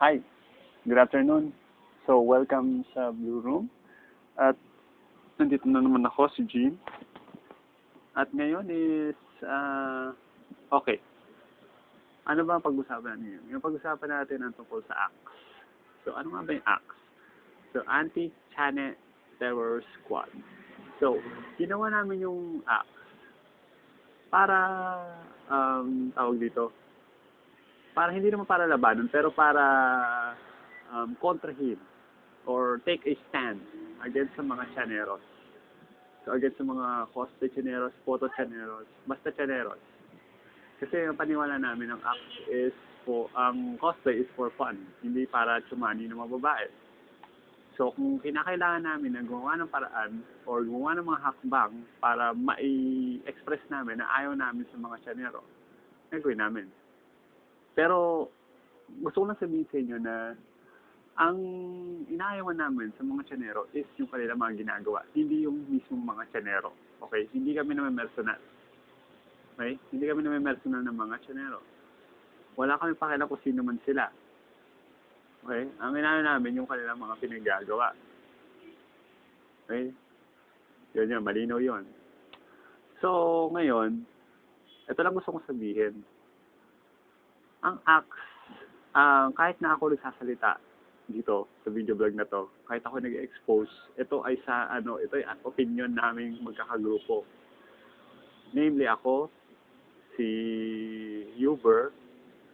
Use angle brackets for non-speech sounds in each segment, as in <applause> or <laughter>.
Hi, good afternoon. So, welcome sa Blue Room. At nandito na naman ako, si Jean. At ngayon is, ah, okay. Ano ba ang pag-usapan natin? Yung pag-usapan natin ang tungkol sa ACTS. So, ano nga ba yung ACTS? So, Anti-Channel Terror Squad. So, ginawa namin yung ACTS para, um, tawag dito, para hindi naman para labanan, pero para um, kontrahin or take a stand against sa mga chaneros. So, against sa mga cosplay chaneros, photo chaneros, basta chaneros. Kasi ang paniwala namin ng act is for, ang cosplay is for fun, hindi para tsumani ng mga babae. So, kung kinakailangan namin na gumawa ng paraan or gumawa ng mga hakbang para mai-express namin na ayaw namin sa mga chanero, gagawin namin. Pero, gusto ko lang sabihin sa inyo na ang inaayawan namin sa mga tsanero is yung kanila mga ginagawa, hindi yung mismong mga tsanero. Okay? Hindi kami naman mercenary. Okay? Hindi kami naman mercenary ng mga tsanero. Wala kami pakialam kung sino man sila. Okay? Ang inaano namin yung kanilang mga pinagagawa. Okay? Yun yun, malinaw yun. So, ngayon, ito lang gusto kong sabihin ang acts, ah, kahit na ako nagsasalita dito sa video vlog na to, kahit ako nag-expose, ito ay sa, ano, ito ay opinion naming magkakagrupo. Namely ako, si Huber,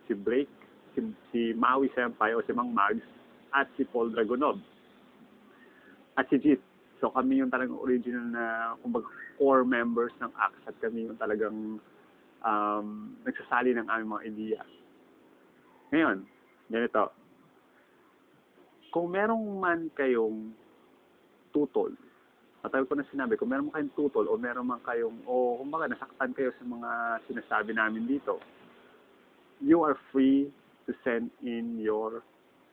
si Blake, si, si Maui Senpai o si Mang Mags, at si Paul Dragunov. At si Jit. So kami yung talagang original na, kumbaga, core members ng ACTS at kami yung talagang um, nagsasali ng aming mga ideya. Ngayon, ganito. Kung merong man kayong tutol, matagal ko na sinabi, kung meron man kayong tutol o meron man kayong, o kumbaga nasaktan kayo sa mga sinasabi namin dito, you are free to send in your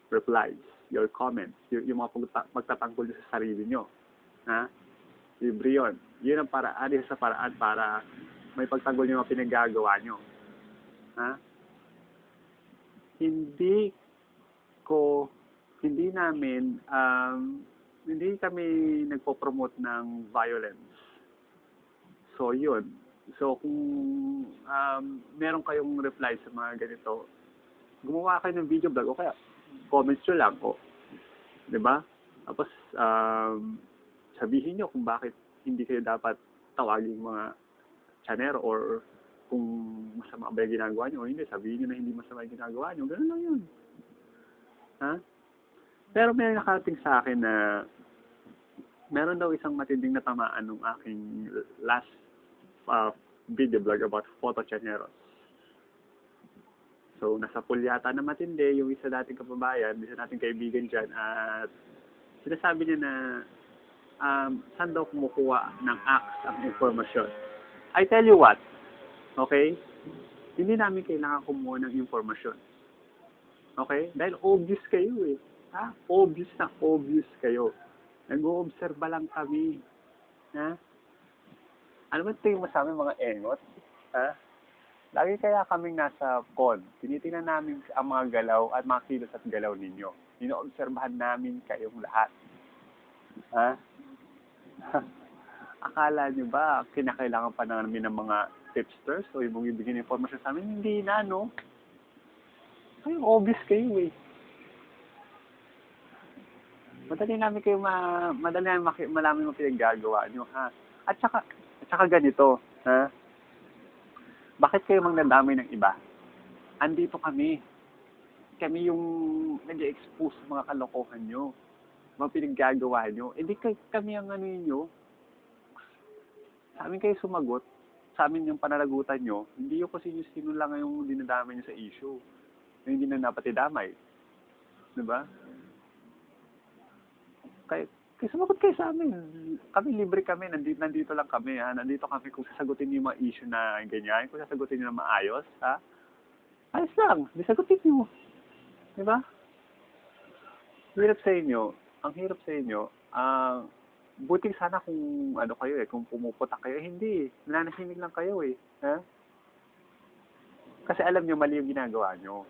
replies, your comments, yung, yung mga magtatanggol sa sarili nyo. Ha? Libre yun. Yun ang paraan, sa paraan para may pagtanggol nyo mga pinagagawa nyo. Ha? Hindi ko hindi namin um, hindi kami nagpo-promote ng violence. So yun. So kung um, meron kayong reply sa mga ganito, gumawa kayo ng video blog o kaya comments nyo lang o. 'Di ba? Tapos um, sabihin nyo kung bakit hindi kayo dapat tawagin mga chanero or kung masama ba yung ginagawa nyo o hindi, sabihin nyo na hindi masama yung ginagawa nyo. Ganun lang yun. Ha? Pero may nakarating sa akin na meron daw isang matinding natamaan nung aking last uh, video blog about photo chaneros. So, nasa pool yata na matindi yung isa dating kababayan, isa nating kaibigan dyan, at sinasabi niya na um, saan daw kumukuha ng acts ang informasyon. I tell you what, Okay? Hindi namin kailangan kumuha ng informasyon. Okay? Dahil obvious kayo eh. Ha? Obvious na obvious kayo. Nag-oobserba lang kami. Ha? Ano ba tingin mo sa amin mga engot? Ha? Lagi kaya kaming nasa con. Tinitingnan namin ang mga galaw at mga kilos at galaw ninyo. Inoobserbahan namin kayong lahat. Ha? <laughs> Akala nyo ba kinakailangan pa namin ng mga tipsters o yung bibigyan ng information sa amin? Hindi na, no? Ay, obvious kayo eh. Madali namin kayo ma... Madali namin maki, malaman mo pinaggagawa nyo, ha? At saka, at saka ganito, ha? Bakit kayo mang ng iba? Andito kami. Kami yung nag expose sa mga kalokohan nyo. Mga pinaggagawa nyo. Hindi kay kami ang ano nyo. Sa amin kayo sumagot sa amin yung pananagutan nyo, hindi yung kasi yung sino lang yung dinadamay nyo sa issue. Yung hindi na dapat idamay. Diba? Kaya, kaya sumagot kayo sa amin. Kami libre kami, nandito, nandito lang kami. Ha? Nandito kami kung sasagutin niyo yung mga issue na ganyan, kung sasagutin niyo na maayos. Ha? Ayos lang, sagutin niyo. Diba? Hirap sa inyo, ang hirap sa inyo, ang uh, buti sana kung ano kayo eh, kung pumuputak kayo, hindi. Nananahimik lang kayo eh. Ha? Kasi alam nyo, mali yung ginagawa nyo.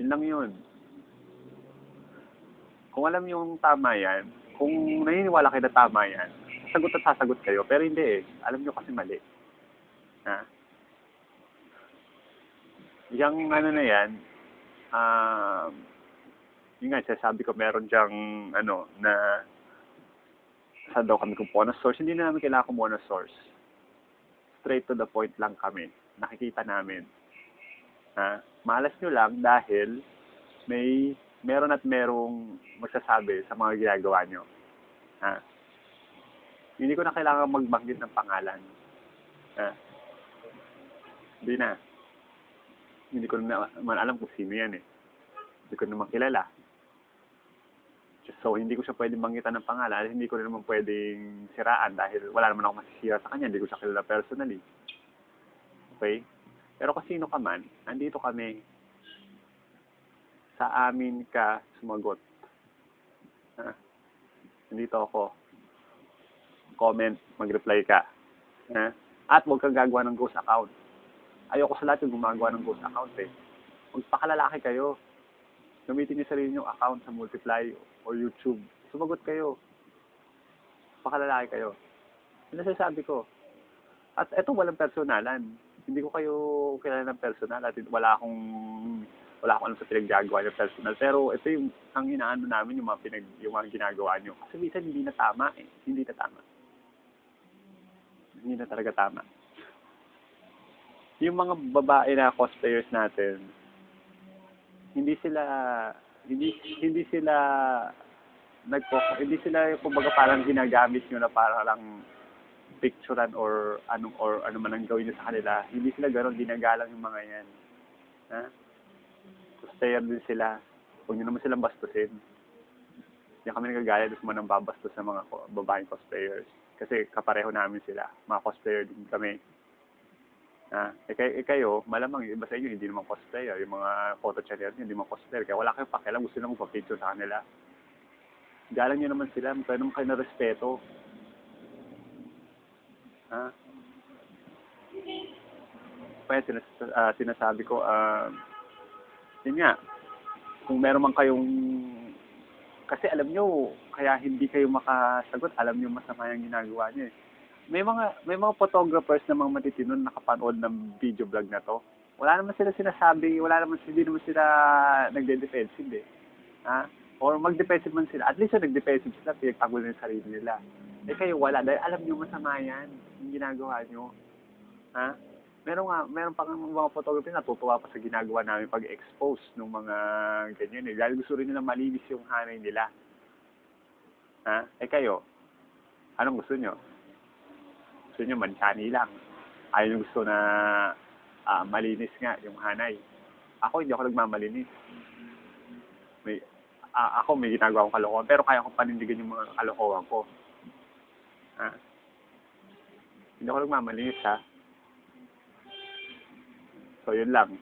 Yun lang yun. Kung alam yung tama yan, kung naniniwala kayo na tama yan, sasagot at sasagot kayo. Pero hindi eh. Alam niyo kasi mali. Ha? Yung ano na yan, um, yun nga, sasabi ko meron diyang, ano, na saan daw kami kumuha ng source. Hindi na namin kailangan kumuha ng source. Straight to the point lang kami. Nakikita namin. Ha? Malas nyo lang dahil may meron at merong magsasabi sa mga ginagawa nyo. Ha? Hindi ko na kailangan magbanggit ng pangalan. Ha? Hindi na. Hindi ko na man alam kung sino yan eh. Hindi ko naman kilala. So, hindi ko siya pwedeng banggitan ng pangalan. Hindi ko rin naman pwedeng siraan dahil wala naman ako masisira sa kanya. Hindi ko siya kilala personally. Okay? Pero kung sino ka man, andito kami sa amin ka sumagot. Ha? Nandito ako. Comment, mag-reply ka. Ha? At huwag kang gagawa ng ghost account. Ayoko sa lahat yung gumagawa ng ghost account eh. Magpakalalaki kayo. Gamitin niyo sarili yung account sa Multiply o YouTube. Sumagot kayo. Pakalalaki kayo. Yun ang sinasabi ko. At eto walang personalan. Hindi ko kayo kilala ng personal at wala akong wala akong alam sa pinaggagawa ng personal. Pero ito yung ang inaano namin yung mga pinag yung mga ginagawa nyo. Kasi minsan hindi na tama eh. Hindi na tama. Hindi na talaga tama. Yung mga babae na cosplayers natin, hindi sila hindi hindi sila nagko hindi sila kumbaga parang ginagamit nyo na para lang picturean or anong or ano man ang gawin nyo sa kanila. Hindi sila gano'n ginagalang yung mga yan. Ha? Cosplayer din sila. Huwag nyo naman silang bastusin. Hindi kami nagagaya doon sa mga babastos sa mga babaeng cosplayers. Kasi kapareho namin sila. Mga cosplayer din kami. Ha? Eh, kay, eh kayo, malamang yung iba sa inyo hindi naman cosplayer. Yung mga photo channel hindi naman cosplayer. Kaya wala kayong pakialam. Gusto lang magpa-picture sa kanila. Galang nyo naman sila. Magkano naman kayo na respeto. Ha? Kaya sinas, ah, sinasabi ko, ah, yun nga, kung meron man kayong, kasi alam nyo, kaya hindi kayo makasagot, alam nyo masama yung ginagawa nyo eh. May mga, may mga photographers na mga matitino na nakapanood ng video vlog na to. Wala naman sila sinasabi, wala naman, hindi naman sila nagde-defensive eh. Ha? Or mag-defensive man sila. At least yung nag-defensive sila, pinagtanggol na yung sarili nila. Eh kayo wala, dahil alam nyo masama yan, yung ginagawa nyo. Ha? Meron nga, meron pa nga mga photographer na natutuwa pa sa ginagawa namin pag-expose ng mga ganyan eh. Dahil gusto rin nila malinis yung hanay nila. Ha? Eh kayo, anong gusto nyo? Gusto nyo manchani lang. Ayaw gusto na ah, malinis nga yung hanay. Ako, hindi ako nagmamalinis. May, ah, ako may ginagawa akong kalokohan, pero kaya kong panindigan yung mga kalokohan ko. Ha? Hindi ako nagmamalinis, ha? So, yun lang.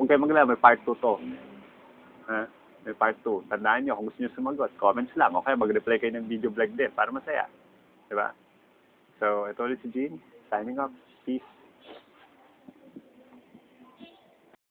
Huwag kayo maglala, may part 2 to. Ha? May part 2. Tandaan nyo, kung gusto nyo sumagot, comments lang. O kaya mag-reply kayo ng video vlog din para masaya. Diba? So, ito ulit si Jean. Signing off. Peace.